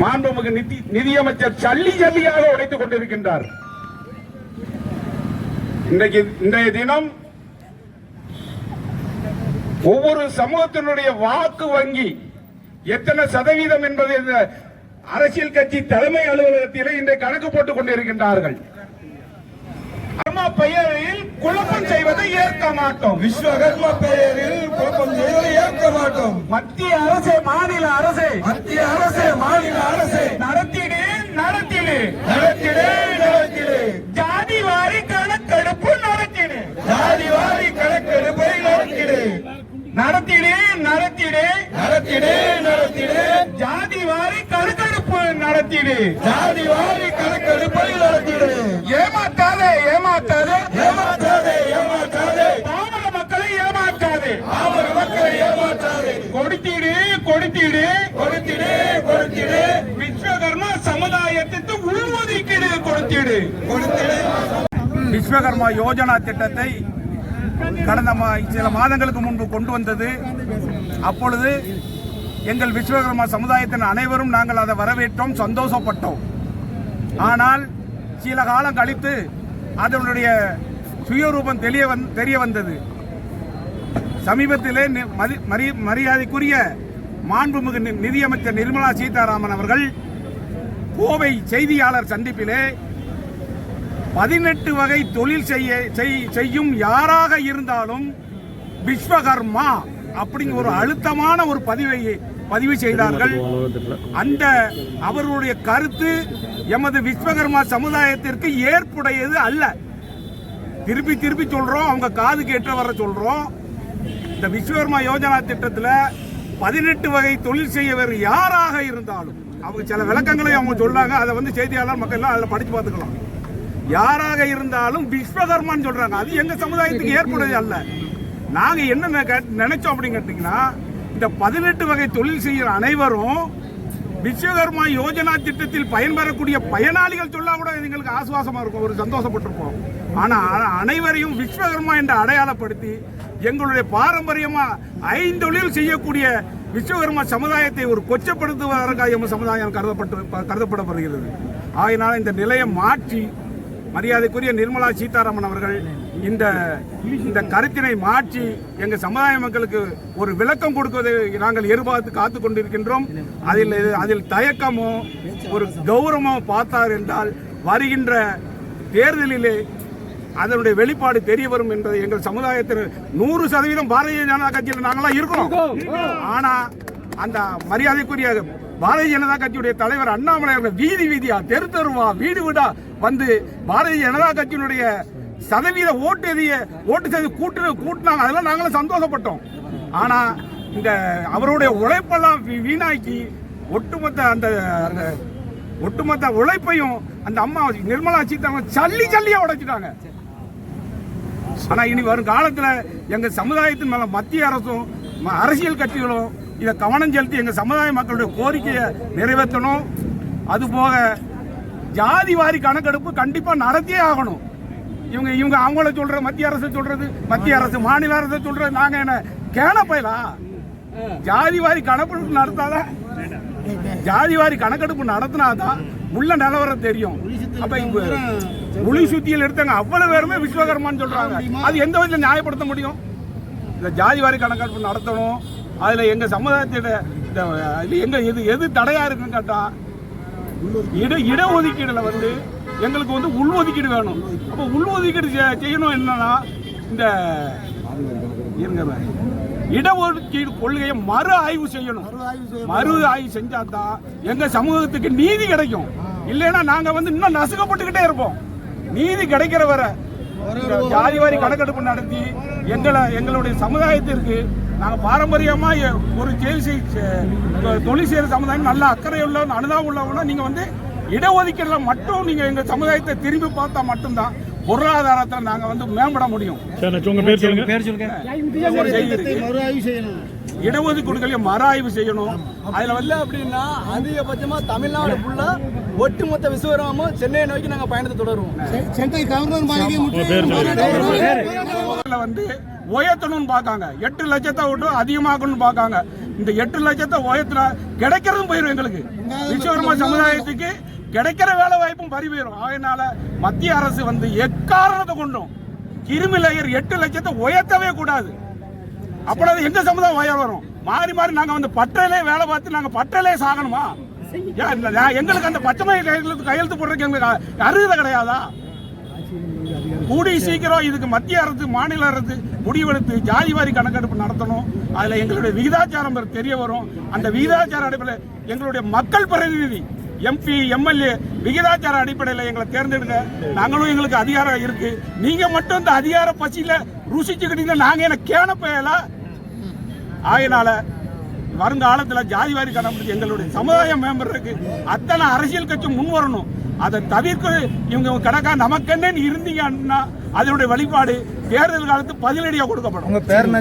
மாண்புமிகு நிதி நிதியமைச்சர் சல்லி ஜல்லியாக உடைத்துக் கொண்டிருக்கின்றார். இன்றைக்கு இன்றைய தினம் ஒவ்வொரு சமூகத்தினுடைய வாக்கு வங்கி எத்தனை சதவீதம் என்பதை அரசியல் கட்சி தலைமை அலுவலகத்திலே இன்றைய கணக்கு போட்டுக் கொண்டிருக்கின்றார்கள். அம்மா பெயரில் குழப்பம் செய்வதை ஏற்க மாட்டோம். விஸ்வகர்ம பெயரில் குழப்பம் செய்வதை ஏற்க மாட்டோம். மத்திய அரசு மாநில அரசு. மத்திய அரசு மாநில அரசு. நடத்திடு நடத்திடு. நடத்திடு. நடத்திடு. ஜாதி வாரி கணக்கெடுப்பை நடத்திடு. ஏமாத்தாதே ஏமாத்தாதே. ஏமாற்றாதே ஏமாற்றாதே பாமர மக்களை ஏமாத்தாதே. பாமர மக்களை ஏமாற்றாதே கொடுத்திடு கொடுத்திடு. கொடுத்திடு கொடுத்திடு. விஸ்வகர்மா சமுதாயத்திற்கு உள்ஒதுக்கீடு கொடுத்திடு. கொடுத்திடு. விஸ்வகர்மா யோஜனா திட்டத்தை கடந்த சில மாதங்களுக்கு முன்பு கொண்டு வந்தது. அப்பொழுது எங்கள் விஸ்வகர்மா சமுதாயத்தின் அனைவரும் நாங்கள் அதை வரவேற்றோம் சந்தோஷப்பட்டோம். ஆனால் சில காலம் கழித்து அதனுடைய சுயரூபம் தெரிய வந் தெரிய வந்தது. சமீபத்திலே நி- மரி- மரியாதைக்குரிய மாண்புமிகு நி- நிதியமைச்சர் நிர்மலா சீதாராமன் அவர்கள் கோவை செய்தியாளர் சந்திப்பிலே பதினெட்டு வகை தொழில் செய்ய செய்- செய்யும் யாராக இருந்தாலும் விஸ்வகர்மா அப்படிங்கிற ஒரு அழுத்தமான ஒரு பதிவை பதிவு செய்தார்கள். அந்த அவர்களுடைய கருத்து எமது விஸ்வகர்மா சமுதாயத்திற்கு ஏற்புடையது அல்ல. திருப்பி திருப்பி சொல்றோம் அவங்க காது கேட்டு வர சொல்றோம். இந்த விஸ்வகர்மா யோஜனா திட்டத்தில் பதினெட்டு வகை தொழில் செய்யவர் யாராக இருந்தாலும் அவங்க சில விளக்கங்களை அவங்க சொல்லாங்க அதை வந்து செய்தியாளர் மக்கள் எல்லாம் அதில் படிச்சு பார்த்துக்கலாம். யாராக இருந்தாலும் விஸ்வகர்மான்னு சொல்றாங்க. அது எங்க சமுதாயத்துக்கு ஏற்புடையது அல்ல. நாங்க என்ன நினை- நினைச்சோம் அப்படின்னு கேட்டீங்கன்னா இந்த பதினெட்டு வகை தொழில் செய்கிற அனைவரும் விஸ்வகர்மா யோஜனா திட்டத்தில் பயன்பெறக்கூடிய பயனாளிகள் சொல்லா கூட எங்களுக்கு ஆசுவாசமா இருக்கும். ஒரு சந்தோஷப்பட்டிருப்போம். ஆனால் அனைவரையும் விஸ்வகர்மா என்று அடையாளப்படுத்தி எங்களுடைய பாரம்பரியமா ஐந்தொழில் செய்யக்கூடிய விஸ்வகர்மா சமுதாயத்தை ஒரு கொச்சப்படுத்துவதற்காக எம் சமுதாயம் கருதப்பட்டு கருதப்படப்படுகிறது. ஆகினால் இந்த நிலையை மாற்றி மரியாதைக்குரிய நிர்மலா சீதாராமன் அவர்கள் இந்த இந்த கருத்தினை மாற்றி எங்கள் சமுதாய மக்களுக்கு ஒரு விளக்கம் கொடுப்பதை நாங்கள் எதிர்பார்த்து காத்து கொண்டிருக்கின்றோம். அதில் அதில் தயக்கமோ ஒரு கௌரவமோ பார்த்தார் என்றால் வருகின்ற தேர்தலிலே அதனுடைய வெளிப்பாடு தெரிய வரும் என்பதை எங்கள் சமுதாயத்தில் நூறு சதவீதம் பாரதிய ஜனதா கட்சியில் நாங்களாம் இருக்கிறோம். ஆனால் அந்த மரியாதைக்குரிய பாரதிய ஜனதா கட்சியுடைய தலைவர் அண்ணாமலை அவர்கள் வீதி வீதியா தெரு தெருவா வீடு வீடா வந்து பாரதிய ஜனதா கட்சியினுடைய சதவீத ஓட்டு எதிய ஓட்டு செய்து கூட்டு கூட்டினாங்க. அதெல்லாம் நாங்களும் சந்தோஷப்பட்டோம். ஆனா இந்த அவருடைய உழைப்பெல்லாம் வீ- வீணாக்கி ஒட்டுமொத்த அந்த அந்த ஒட்டுமொத்த உழைப்பையும் அந்த அம்மா நிர்மலா சீதாராமன் சல்லி சல்லியா உடைச்சிட்டாங்க. ஆனா இனி வரும் காலத்துல எங்க சமுதாயத்தின் மேல மத்திய அரசும் அரசியல் கட்சிகளும் இதை கவனம் செலுத்தி எங்க சமுதாய மக்களுடைய கோரிக்கையை நிறைவேற்றணும். அது போக ஜாதி வாரி கணக்கெடுப்பு கண்டிப்பா நடத்தியே ஆகணும். இவங்க இவங்க அவங்கள சொல்ற மத்திய அரசு சொல்றது மத்திய அரசு மாநில அரசு சொல்றது நாங்க என்ன கேன ஜாதிவாரி கணக்கெடுப்பு நடத்தாதான் ஜாதிவாரி கணக்கெடுப்பு நடத்தினாதான் உள்ள நிலவரம் தெரியும். அப்ப இப்ப புலி சுத்தியில் எடுத்தாங்க அவ்வளவு பேருமே விஸ்வகர்மான்னு சொல்றாங்க. அது எந்த வகையில் நியாயப்படுத்த முடியும்? இந்த ஜாதிவாரி கணக்கெடுப்பு நடத்தணும். அதுல எங்க சமுதாயத்திட இந்த இது எங்க எது எது தடையா இருக்குன்னு கேட்டா இட இடஒதுக்கீடுல வந்து எங்களுக்கு வந்து உள்ஒதுக்கீடு வேணும். அப்ப உள்ஒதுக்கீடு செய்யணும் என்னன்னா இந்த இடஒதுக்கீடு கொள்கையை மறு ஆய்வு செய்யணும். மறு ஆய்வு செஞ்சா தான் எங்க சமூகத்துக்கு நீதி கிடைக்கும். இல்லைன்னா நாங்க வந்து இன்னும் நசுக்கப்பட்டுக்கிட்டே இருப்போம். நீதி கிடைக்கிற வரை இந்த ஜாதி வாரி கணக்கெடுப்பு நடத்தி எங்களை எங்களுடைய சமுதாயத்திற்கு நாங்க பாரம்பரியமா எ- ஒரு செ- தொழில் செய்யற சமுதாயம் நல்ல அக்கறை உள்ள அனுதாபம் உள்ளவங்க நீங்க வந்து இடஒதுக்கீடுல மட்டும் நீங்க எங்க சமுதாயத்தை திரும்பி பார்த்தா மட்டும்தான் பொருளாதாரத்தை நாங்க வந்து மேம்பட முடியும். இடஒதுக்கீடுகளை மறு ஆய்வு செய்யணும். அதுல வந்து அப்படின்னா அதிகபட்சமா தமிழ்நாடு ஃபுல்லா ஒட்டுமொத்த விஸ்வகரமும் சென்னையை நோக்கி நாங்க பயணத்தை தொடருவோம். வந்து உயர்த்தணும்னு பார்க்காங்க. எட்டு லட்சத்தை விட்டு அதிகமாக்கணும்னு பார்க்காங்க. இந்த எட்டு லட்சத்தை உயர்த்தினா கிடைக்கிறதும் போயிடும் எங்களுக்கு. விஸ்வகர்மா சமுதாயத்துக்கு கிடைக்கிற வேலை வாய்ப்பும் பறி போயிடும் அதனால மத்திய அரசு வந்து எக்காரணத்தை கொண்டும் கிருமி லேயர் எட்டு லட்சத்தை உயர்த்தவே கூடாது. அப்படி எங்க சமுதாயம் உயர் வரும்? மாறி மாறி நாங்க வந்து பட்டையிலே வேலை பார்த்து நாங்க பட்டையிலே சாகணுமா? ஏன் நான் எங்களுக்கு அந்த பச்சை கையெழுத்து போடுறதுக்கு எங்களுக்கு அருகதை கிடையாதா? கூடி சீக்கிரம் இதுக்கு மத்திய அரசு மாநில அரசு முடிவெடுத்து ஜாதி வாரி கணக்கெடுப்பு நடத்தணும். அதுல எங்களுடைய விகிதாச்சாரம் தெரிய வரும். அந்த விகிதாச்சார அடிப்படையில் எங்களுடைய மக்கள் பிரதிநிதி எம்பி எம்எல்ஏ விகிதாச்சார அடிப்படையில் எங்களை தேர்ந்தெடுங்க. நாங்களும் எங்களுக்கு அதிகாரம் இருக்கு. நீங்க மட்டும் இந்த அதிகார பசியில ருசிச்சுக்கிட்டீங்க நாங்க என்ன கேன பயலா? ஆகையினால வருங்காலத்துல ஜாதி வாரி கணக்கு எங்களுடைய சமுதாயம் மேம்படுறதுக்கு அத்தனை அரசியல் கட்சி முன் வரணும். அதை தவிர்க்க இவங்க கணக்கா நமக்கென்னு இருந்தீங்கன்னா அதனுடைய வழிபாடு தேர்தல் காலத்து பதிலடியா கொடுக்கப்படும். உங்க பேர் என்ன?